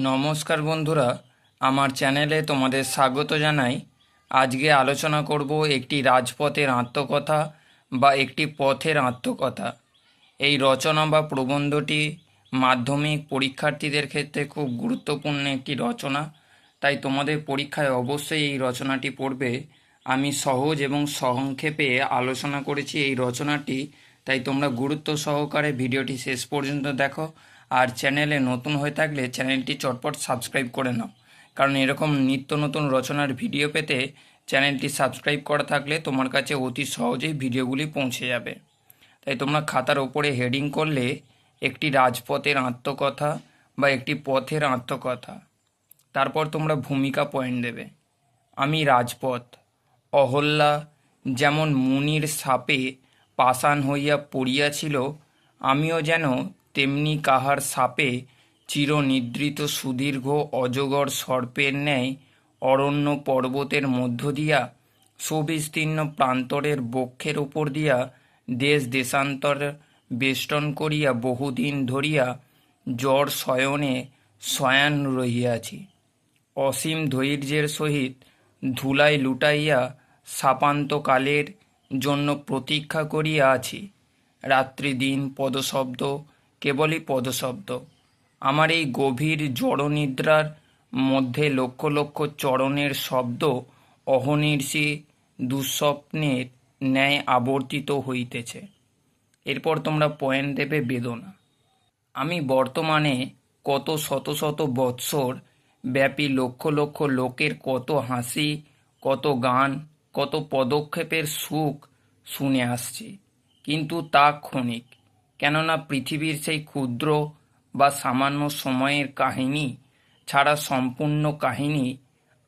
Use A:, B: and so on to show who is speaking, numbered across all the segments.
A: নমস্কার বন্ধুরা, আমার চ্যানেলে তোমাদের স্বাগত জানাই। আজকে আলোচনা করব একটি রাজপথের আত্মকথা বা একটি পথের আত্মকথা। এই রচনা বা প্রবন্ধটি মাধ্যমিক পরীক্ষার্থীদের ক্ষেত্রে খুব গুরুত্বপূর্ণ একটি রচনা, তাই তোমাদের পরীক্ষায় অবশ্যই এই রচনাটি পড়বে। আমি সহজ এবং সংক্ষেপে আলোচনা করেছি এই রচনাটি, তাই তোমরা গুরুত্ব সহকারে ভিডিওটি শেষ পর্যন্ত দেখো। আর চ্যানেলে নতুন হয়ে থাকলে চ্যানেলটি চটপট সাবস্ক্রাইব করে নাও। কারণ এরকম নিত্য নতুন রচনার ভিডিও পেতে চ্যানেলটি সাবস্ক্রাইব করা থাকলে তোমার কাছে অতি সহজেই ভিডিওগুলি পৌঁছে যাবে। তাই তোমরা খাতার ওপরে হেডিং করলে একটি রাজপথের আত্মকথা বা একটি পথের আত্মকথা। তারপর তোমরা ভূমিকা পয়েন্ট দেবে। আমি রাজপথ, অহল্যা যেমন মুনির সাপে পাষাণ হইয়া পড়িয়াছিল, আমিও যেন তেমনি কাহার সাপে চিরনিদ্রিত সুদীর্ঘ অজগর সর্পের ন্যায় অরণ্য পর্বতের মধ্য দিয়া সুবিস্তীর্ণ প্রান্তরের বক্ষের উপর দিয়া দেশ দেশান্তর বেষ্টন করিয়া বহুদিন ধরিয়া জ্বর শয়নে শয়ান রহিয়াছি। অসীম ধৈর্যের সহিত ধুলাই লুটাইয়া সাপান্তকালের জন্য প্রতীক্ষা করিয়া আছি। রাত্রি দিন পদশব্দ কেবলই পদশব্দ। আমার এই গভীর জড়নিদ্রার মধ্যে লক্ষ লক্ষ চরণের শব্দ অহনির্ষি দুঃস্বপ্নের ন্যায় আবর্তিত হইতেছে। এরপর তোমরা পয়েন্ট দেবে বেদনা। আমি বর্তমানে কত শত শত বৎসর ব্যাপী লক্ষ লক্ষ লোকের কত হাসি, কত গান, কত পদক্ষেপের সুখ শুনে আসছি, কিন্তু তা ক্ষণিক। কেননা পৃথিবীর সেই ক্ষুদ্র বা সামান্য সময়ের কাহিনী ছাড়া সম্পূর্ণ কাহিনী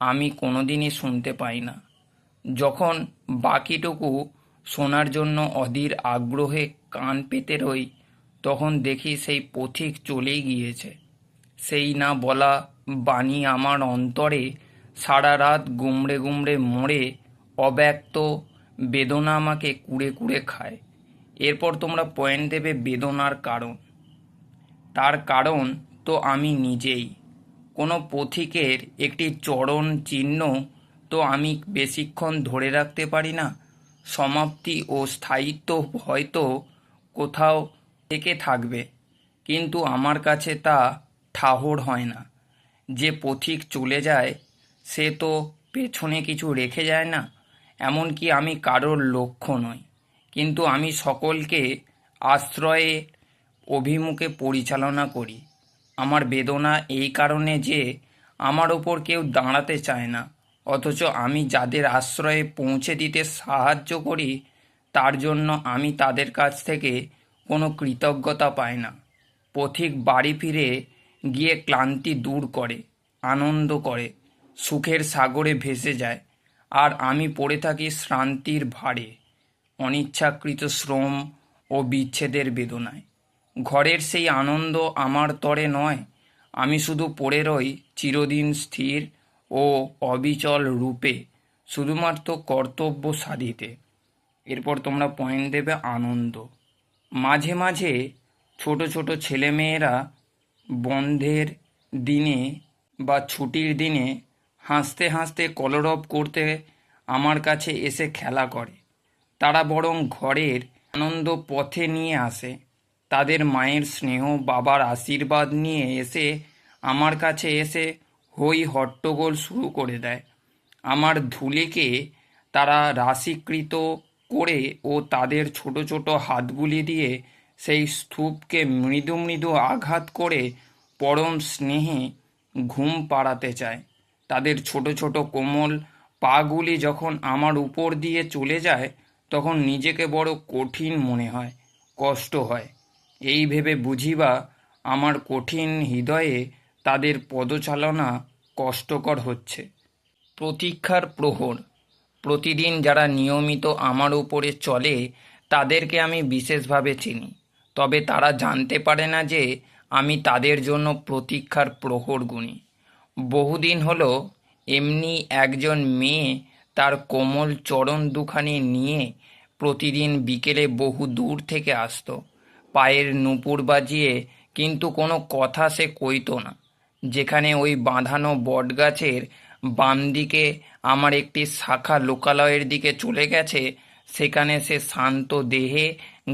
A: আমি কোনোদিনই শুনতে পাই না। যখন বাকিটুকু শোনার জন্য অধীর আগ্রহে কান পেতে রই, তখন দেখি সেই পথিক চলেই গিয়েছে। সেই না বলা বাণী আমার অন্তরে সারা রাত গুমড়ে গুমড়ে মরে, অব্যক্ত বেদনা আমাকে কুড়ে কুড়ে খায়। এরপর তোমরা পয়েন্ট দেবে বেদনার কারণ। তার কারণ তো আমি নিজেই। কোনো পথিকের একটি চরণ চিহ্ন তো আমি বেশিক্ষণ ধরে রাখতে পারি না। সমাপ্তি ও স্থায়িত্ব হয়তো কোথাও থেকে থাকবে, কিন্তু আমার কাছে তা ঠাহর হয় না। যে পথিক চলে যায়, সে তো পেছনে কিছু রেখে যায় না, এমনকি আমি কারোর লক্ষ্য নই কিন্তু আমি সকলকে আশ্রয়ে, অভিমুখে পরিচালনা করি। আমার বেদনা এই কারণে যে আমার ওপর কেউ দাঁড়াতে চায় না, অথচ আমি যাদের আশ্রয়ে পৌঁছে দিতে সাহায্য করি, তার জন্য আমি তাদের কাছ থেকে কোনো কৃতজ্ঞতা পাই না। পথিক বাড়ি ফিরে গিয়ে ক্লান্তি দূর করে, আনন্দ করে, সুখের সাগরে ভেসে যায়, আর আমি পড়ে থাকি শ্রান্তির ভারে অনিচ্ছাকৃত শ্রম ও বিচ্ছেদের বেদনায়। ঘরের সেই আনন্দ আমার তরে নয়, আমি শুধু পড়ে রই চিরদিন স্থির ও অবিচল রূপে, শুধুমাত্র কর্তব্য সাধিতে। এরপর তোমরা পয়েন্ট দেবে আনন্দ। মাঝে মাঝে ছোট ছোট ছেলেমেয়েরা বন্ধের দিনে বা ছুটির দিনে হাসতে হাসতে কলরব করতে আমার কাছে এসে খেলা করে। তারা বরং ঘরের আনন্দ পথে নিয়ে আসে। তাদের মায়ের স্নেহ, বাবার আশীর্বাদ নিয়ে এসে আমার কাছে এসে হই হট্টগোল শুরু করে দেয়। আমার ধুলিকে তারা রাশিকৃত করে ও তাদের ছোট ছোট হাতগুলি দিয়ে সেই স্তূপকে মৃদু মৃদু আঘাত করে পরম স্নেহে ঘুম পাড়াতে চায়। তাদের ছোট ছোট কোমল পাগুলি যখন আমার উপর দিয়ে চলে যায় তখন নিজেকে বড় কঠিন মনে হয়, কষ্ট হয়। এই ভেবে বুঝিবা, আমার কঠিন হৃদয়ে তাদের পদচালনা কষ্টকর হচ্ছে। প্রতীক্ষার প্রহর। প্রতিদিন যারা নিয়মিত আমার উপরে চলে, তাদেরকে আমি বিশেষভাবে চিনি। তবে তারা জানতে পারে না যে, আমি তাদের জন্য প্রতীক্ষার প্রহর গুনি বহুদিন হলো, এমনি একজন মেয়ে তার কোমল চরণ দুখানি নিয়ে প্রতিদিন বিকেলে বহু দূর থেকে আসতো। পায়ের নুপুর বাজিয়ে কিন্তু কোনো কথা সে কইতো না। যেখানে ওই বাঁধানো বটগাছের বাম দিকে আমার একটি শাখা লোকালয়ের দিকে চলে গেছে, সেখানে সে শান্ত দেহে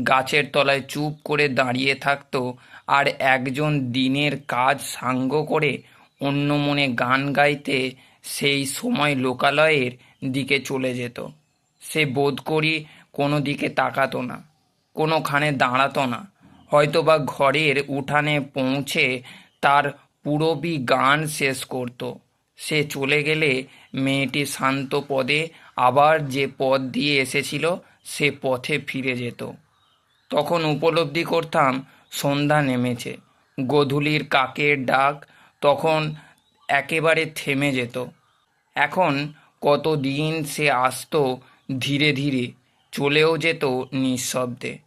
A: গাছের তলায় চুপ করে দাঁড়িয়ে থাকতো আর একজন দিনের কাজ সাঙ্গ করে অন্য মনে গান গাইতে সেই সময় লোকালয়ের দিকে চলে যেত। সে বোধ করি কোনো দিকে তাকাতো না, কোনোখানে দাঁড়াতো না। হয়তোবা ঘরের উঠানে পৌঁছে তার পুরবী গান শেষ করত। সে চলে গেলে মেয়েটি শান্ত পদে আবার যে পথ দিয়ে এসেছিল, সে পথে ফিরে যেত। তখন উপলব্ধি করতাম সন্ধ্যা নেমেছে। গোধূলির কাকের ডাক তখন একেবারে থেমে যেত। এখন কতদিন সে আসতো ধীরে ধীরে চলেও যেত নিঃশব্দে।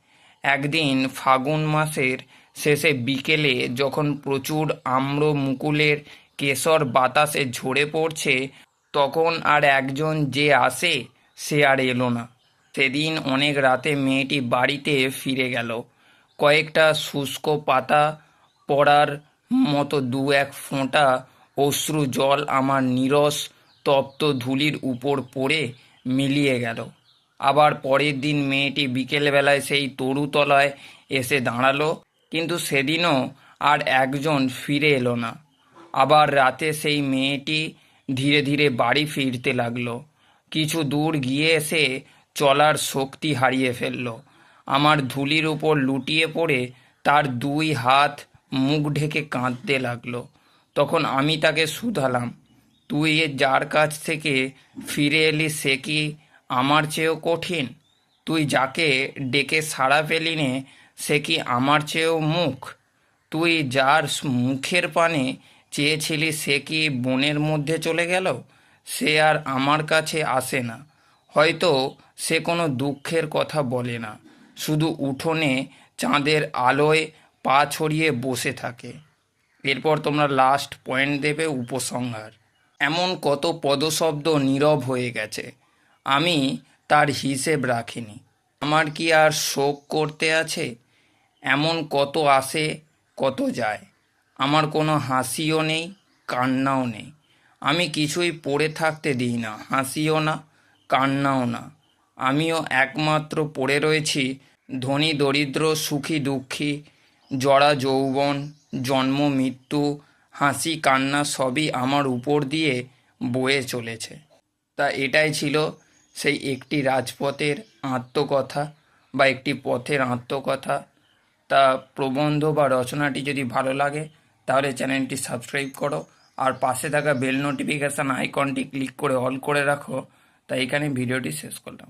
A: একদিন ফাগুন মাসের শেষে বিকেলে যখন প্রচুর আম্র মুকুলের কেশর বাতাসে ঝরে পড়ছে, তখন আর একজন যে আসে সে আর এলো না। সেদিন অনেক রাতে মেয়েটি বাড়িতে ফিরে গেল। কয়েকটা শুষ্ক পাতা পড়ার মতো দু এক ফোঁটা অশ্রু জল আমার নিরস তপ্ত ধুলির উপর পড়ে মিলিয়ে গেল। আবার পরের দিন মেয়েটি বিকেলবেলায় সেই তরুতলায় এসে দাঁড়াল, কিন্তু সেদিনও আর একজন ফিরে এলো না। আবার রাতে সেই মেয়েটি ধীরে ধীরে বাড়ি ফিরতে লাগল। কিছু দূর গিয়ে এসে চলার শক্তি হারিয়ে ফেলল। আমার ধুলির উপর লুটিয়ে পড়ে তার দুই হাত মুখ ঢেকে কাঁদতে লাগল। তখন আমি তাকে শুধালাম। তুই যার কাছ থেকে ফিরে এলি সে কি আমার চেয়েও কঠিন? তুই যাকে ডেকে সাড়া পেলি নে, সে কি আমার চেয়েও মুখ? তুই যার মুখের পানে চেয়েছিলি সে কি বনের মধ্যে চলে গেল? সে আর আমার কাছে আসে না। হয়তো সে কোনো দুঃখের কথা বলে না। শুধু উঠোনে চাঁদের আলোয় পা ছড়িয়ে বসে থাকে। এরপর তোমরা লাস্ট পয়েন্ট দেবে উপসংহার। এমন কত পদশব্দ নীরব হয়ে গেছে। আমি তার হিসেব রাখিনি। আমার কি আর শোক করতে আছে? এমন কত আসে, কত যায়। আমার কোনো হাসিও নেই, কান্নাও নেই। আমি কিছুই পড়ে থাকতে দিই না, হাসিও না, কান্নাও না। আমিও একমাত্র পড়ে রয়েছি ধনী, দরিদ্র, সুখী, দুঃখী জরা যৌবন, জন্ম, মৃত্যু হাসি, কান্না সবই আমার উপর দিয়ে বয়ে চলেছে। তা এটাই ছিল সেই একটি রাজপথের আত্মকথা বা একটি পথের আত্মকথা। তা প্রবন্ধ বা রচনাটি যদি ভালো লাগে, তাহলে চ্যানেলটি সাবস্ক্রাইব করো আর পাশে থাকা বেল নোটিফিকেশান আইকনটি ক্লিক করে অল করে রাখো। তাই এখানে ভিডিওটি শেষ করলাম।